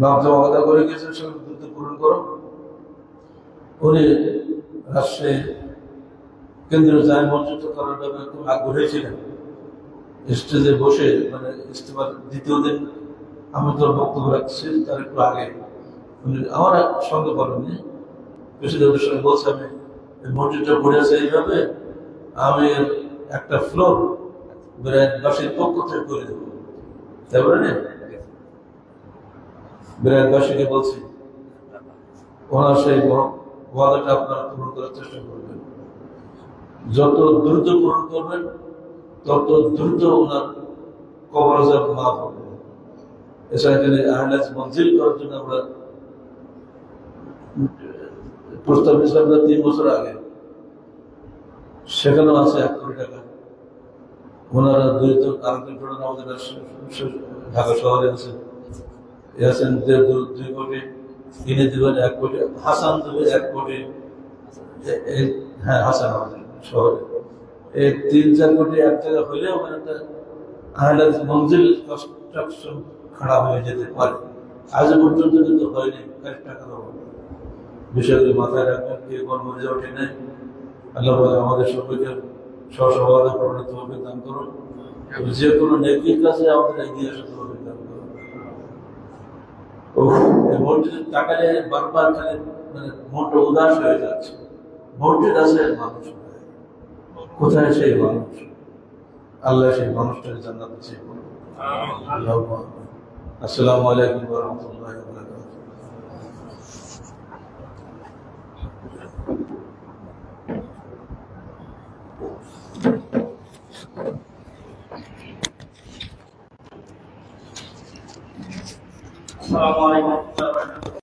বাপ যে ওয়াদা করে গেছেন সেগুলো দ্রুত পূরণ করো। উনি রাজশাহী কেন্দ্রীয় জায় মসজিদ করার ব্যাপারে খুব আগ্রহী ছিলেন। স্টেজে বসে মানে ইস্তেমার দ্বিতীয় দিন আমি তোর বক্তব্য রাখছি তার একটু আগে। উনি আমার সঙ্গে করেননি প্রেসিডেন্টের সঙ্গে বলছে, আমি এই মসজিদটা পড়ে এইভাবে, আমি একটা ফ্লোর বিরাটবাসীর পক্ষ থেকে করে দেবো। তাই বলে বিরাটবাসীকে বলছি, ওনার সেই ওয়াদাটা আপনারা পূরণ করার চেষ্টা করবেন। যত দ্রুত পূরণ করবেন, তত দ্রুত ওনার কবরজার মাফ হবে। এছাড়া এখানে আহলাজ মঞ্জিল করার জন্য আমরা প্রস্তাব আমরা তিন বছর আগে। সেখানেও আছে এক কোটি টাকা। ওনারা দুই আরেকজন আমাদের ঢাকা শহরে আছে। আছেন দুই কোটি কিনে দেবেন এক কোটি, হাসান দেবে এক কোটি। হ্যাঁ হাসান আমাদের শহরে। এই তিন, চার কোটি এক জায়গা হইলে ওখানে একটা আহলাদ মঞ্জিল কনস্ট্রাকশন খারাপ হয়ে যেতে পারে। আজ পর্যন্ত কিন্তু হয়নি এক টাকা বিষয়গুলি মাথায় রাখবেন কে কোন মরে যাওয়া ঠিক নেই। আল্লাহ আমাদের সকলকে সহসভাবে প্রণীত হবে দান করুন। যে কোনো নেকির কাছে আমাদের এগিয়ে আসতে উফ, তাকালে বারবার খালি মানে মনটা উদাস হয়ে যাচ্ছে। ভোটের আছে মানুষ। কোথায় সেই মানুষ? আল্লাহ সেই মানুষটাকে জান্নাত করুন আসসালামু আলাইকুম ওয়া রাহমাতুল্লাহি ওয়া বারাকাতুহু